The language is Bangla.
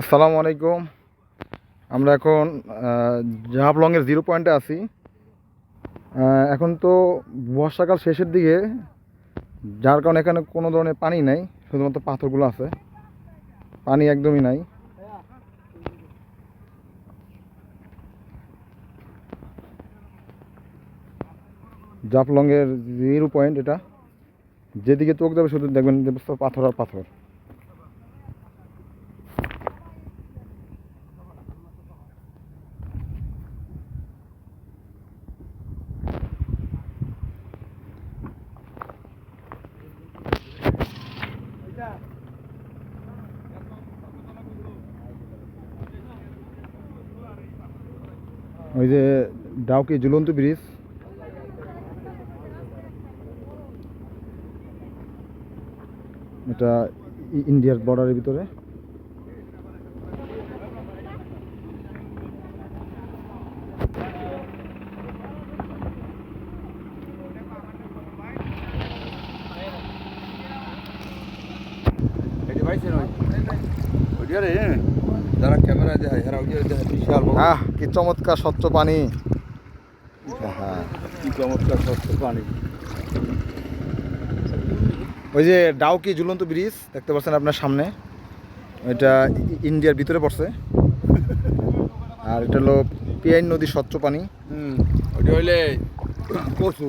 আসসালামু আলাইকুম। আমরা এখন জাহাবলংয়ের জিরো পয়েন্টে আছি। এখন তো বর্ষাকাল শেষের দিকে, যার কারণে এখানে কোনো ধরনের পানি নেই, শুধুমাত্র পাথরগুলো আছে। পানি একদমই নাই। জাফলংয়ের জিরো পয়েন্ট এটা। যেদিকে চোখ যাবে, শুধু দেখবেন পাথর আর পাথর। ওই যে ডাউকি ঝুলন্ত ব্রিজ? এটা ইন্ডিয়ার বর্ডারের ভিতরে। পাইছেন ওইটা রে। যারা ক্যামেরা এরা ওইটা দেখায় বিশাল আহ কি চমৎকার স্বচ্ছ পানি। হ্যাঁ। কি চমৎকার স্বচ্ছ পানি। ওই যে ডাউকি ঝুলন্ত ব্রিজ দেখতে পাচ্ছেন আপনার সামনে? এটা ইন্ডিয়ার ভিতরে পড়ছে। আর এটা হলো পিয়াইন নদীর স্বচ্ছ পানি। হুম ওইটা হইলে পশু